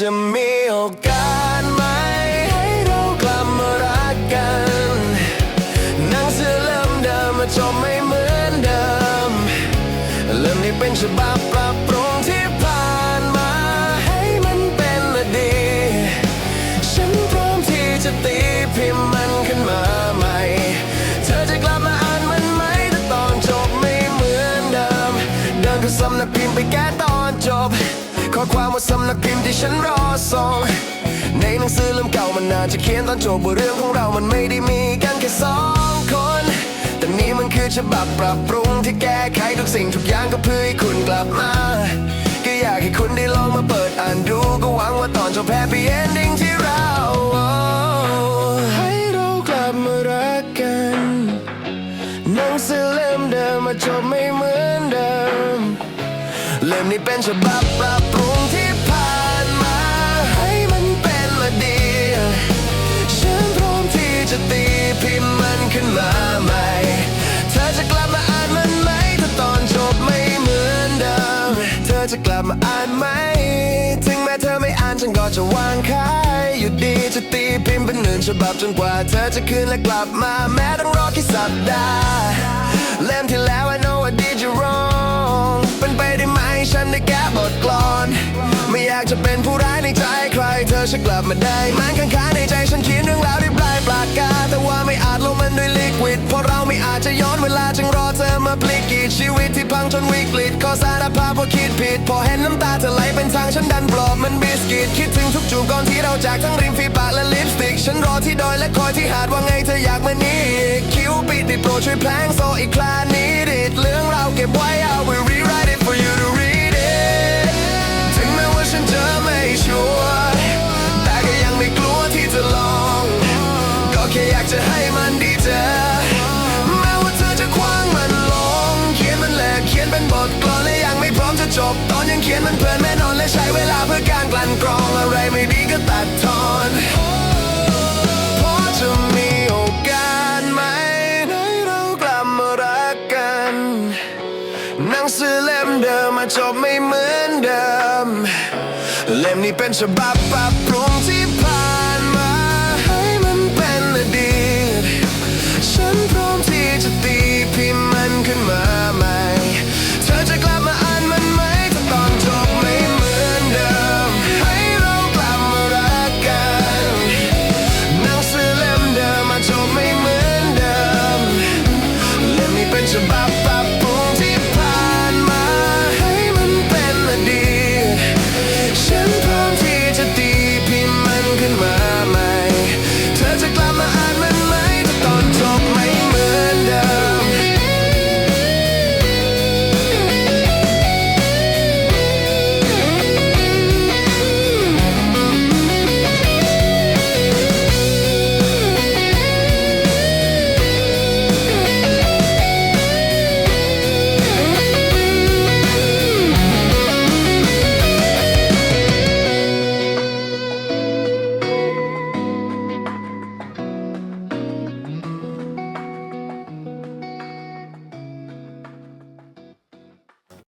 จะมีโอกาสไหม ให้เรากลับมารักกันหนังสือเล่มเดิมมาจบไม่เหมือนเดิมเล่มนี้เป็นฉบับ ความว่าสำนักพิมพ์ที่ฉันรอส่งในหนังสือเล่มเก่ามันน่าจะเขียนตอนจบว่าเรื่องของเรามันไม่ได้มีกันแค่สองคน แต่นี่มันคือฉบับปรับปรุงที่แก้ไขทุกสิ่งทุกอย่างก็เพื่อให้คุณกลับมา ก็อยากให้คุณได้ลองมาเปิดอ่านดูก็หวังว่าตอนจบแฮปปี้เอนดิ้งที่เรา ให้เรากลับมารักกันหนังสือเล่มเดิมมาจบไม่เหมือนเดิมเล่มนี้เป็นฉบับปรับปรุง จะกลับมาอ่านไหม ถึงแม้เธอไม่อ่านฉันก็จะวางขายอยู่ดีจะตีพิมพ์เป็นหนึ่งฉบับจนกว่าเธอจะคืนและกลับมาแม้ต้องรอแค่สัปดาห์เล่มที่แล้ว I know I did you wrong เป็นไปได้ไหมฉันได้แก้บทกลอน ไม่อยากจะเป็นผู้ร้ายในใจใคร เธอจะกลับมาได้มันข้างๆในใจฉันเขียนเรื่องราวด้วยปลายปากกา แต่ว่าไม่อาจลงมันด้วยลิควิดเพราะเราไม่อาจจะย้อนเวลา ดชีวิตที่พังจนวิกฤตขอสารภาพว่าคิดผิด พอเห็นน้ำตาเธอไหลเป็นทางฉันดันปลอบมันบิสกิตคิดถึงทุกจูบก่อนที่เราจากทั้งริมฝีปากและลิปสติก ฉันรอที่ดอยและคอยที่หาดว่าไงเธออยากมานี่คิวปิดติดโปรดช่วยแพลงโซอีกคลานี้ดิดเรื่องเราเก็บไว้เอาไว้ จบ ตอนยังเขียนมันเพลินแน่นอนและใช้เวลาเพื่อการกลั่นกรองอะไรไม่ดีก็ตัดทอนพอจะมีโอกาสไหมให้เรากลับมารักกันหนังสือเล่มเดิมมาจบไม่เหมือนเดิม เล่มนี้เป็นฉบับปรับปรุงที่